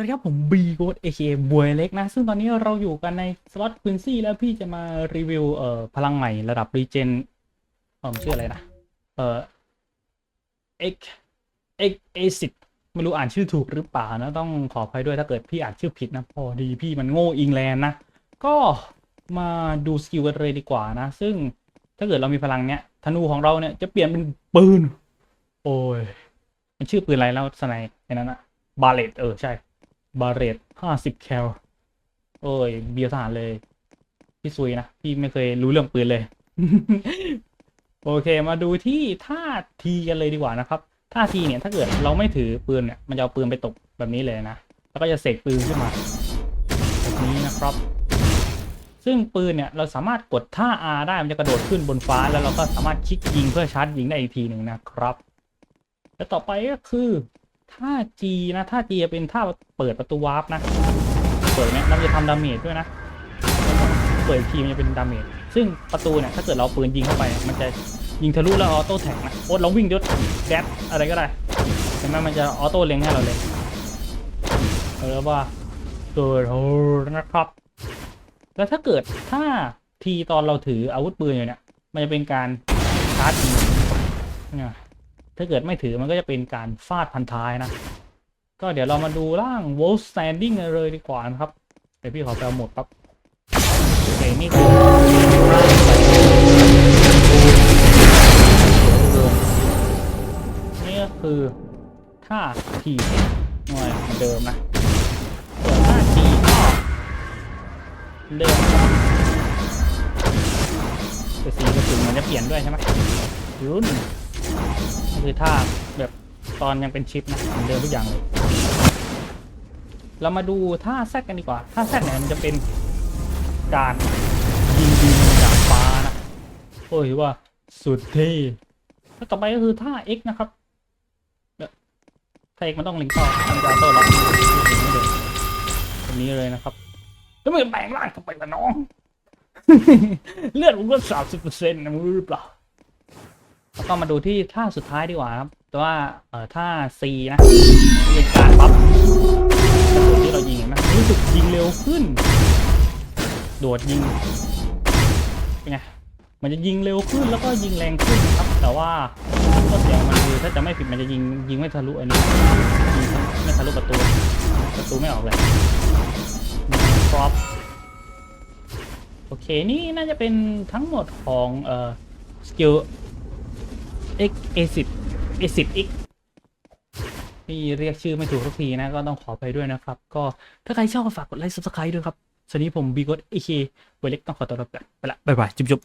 วัสดีครับ ผมบีโกดเอเคบวยเล็กนะ ซึ่งตอนนี้เราอยู่กันในสล็อตควินซี่แล้วพี่จะมารีวิวเอ่อพลังใหม่ระดับรีเจนเอ่อชื่ออะไรนะ เอ่อ X X A สิไม่รู้อ่านชื่อถูกหรือเปล่านะ ต้องขออภัยด้วยถ้าเกิดพี่อ่านชื่อผิดนะ พอดีพี่มันโง่อิงแลนด์นะ ก็มาดูสกิลกันเลยดีกว่านะ ซึ่งถ้าเกิดเรามีพลังเนี้ยธนูของเราเนี่ยจะเปลี่ยนเป็นปืน โอ้ย มันชื่อปืนอะไรแล้วสไนไอ้นั้นอะบาเลตเออใช่ บาเรตห้าสิบแคลโอ้ย เบียร์ทหารเลย พี่ซุยนะ พี่ไม่เคยรู้เรื่องปืนเลย โอเคมาดูที่ท่าทีกันเลยดีกว่านะครับท่าทีเนี่ยถ้าเกิดเราไม่ถือปืนเนี่ยมันจะเอาปืนไปตกแบบนี้เลยนะ แล้วก็จะเสกปืนขึ้นมาแบบนี้นะครับ ซึ่งปืนเนี่ยเราสามารถกดท่า R ได้มันจะกระโดดขึ้นบนฟ้าแล้วเราก็สามารถคลิกยิงเพื่อชาร์จยิงได้อีกทีหนึ่งนะครับ แล้วต่อไปก็คือ ท่า G นะท่า G จะเป็นท่าเปิดประตูวาร์ปนะ เปิดเนี่ยมันจะทำดาเมจด้วยนะ เปิดทีมันจะเป็นดาเมจ ซึ่งประตูเนี่ยถ้าเกิดเราปืนยิงเข้าไป มันจะยิงทะลุแล้วออโต้แท็กนะโอ้เราวิ่งยศแดดอะไรก็ได้เห็นไหมมันจะออโต้เล็งให้เราเลยเออว่าเกิดโหนะครับ แล้วถ้าเกิดถ้าทีตอนเราถืออาวุธปืนอยู่เนี่ย มันจะเป็นการชาร์จเนี่ย ถ้าเกิดไม่ถือมันก็จะเป็นการฟาดพันท้ายนะ ก็เดี๋ยวเรามาดูร่าง w o l f Standing เลยดีกว่านะครับ เดี๋ยวพี่ขอไปเอาหมดปั๊บโอเคนี่คือนี่ก็คือท่าทีหน่วยเดิมนะส่วนท่าทีก็เดิมครับแต่สีกระสุนมันจะเปลี่ยนด้วยใช่ไหมยุ่น คือท่าแบบตอนยังเป็นชิปนะเหมือนเดิมทุกอย่างเลย เรามาดูท่าแซกกันดีกว่าท่าแซกเนี่ยมันจะเป็นการยิงยิงจากฟ้านะโอ้ยว่าสุดเท่แล้วต่อไปก็คือท่า X นะครับเนี่ยท่า X มันต้องลิงก์ต่อมันจะโต้รับแบบนี้เลยนะครับแล้วมันแปลงร่างทำไมล่ะน้อง เลือดมันก็สามสิบเปอร์เซ็นต์นะมึงรู้หรือเปล่า แล้วก็มาดูที่ท่าสุดท้ายดีกว่าครับแต่ว่าเอ่อท่า C นะเป็นการปั๊บกระสุนที่เรายิงเห็นไหมรู้สึกยิงเร็วขึ้น โดดยิงเป็นไงมันจะยิงเร็วขึ้นแล้วก็ยิงแรงขึ้นนะครับ แต่ว่าข้อเสียของมันคือถ้าจะไม่ผิดมันจะยิงยิงไม่ทะลุอันนี้ยิงไม่ทะลุประตูประตูไม่ออกเลยครอปโอเคนี่น่าจะเป็นทั้งหมดของเอ่อสกิล X A10 A10 X นี่เรียกชื่อไม่ถูกทุกทีนะ ก็ต้องขอไปด้วยนะครับ ก็ถ้าใครชอบก็ฝากกดไลค์ Subscribe ด้วยครับสวัสดีผมบีกดเอเคเวเล็กต้องขอตัวลาไปละบ๊ายบายจุ๊บ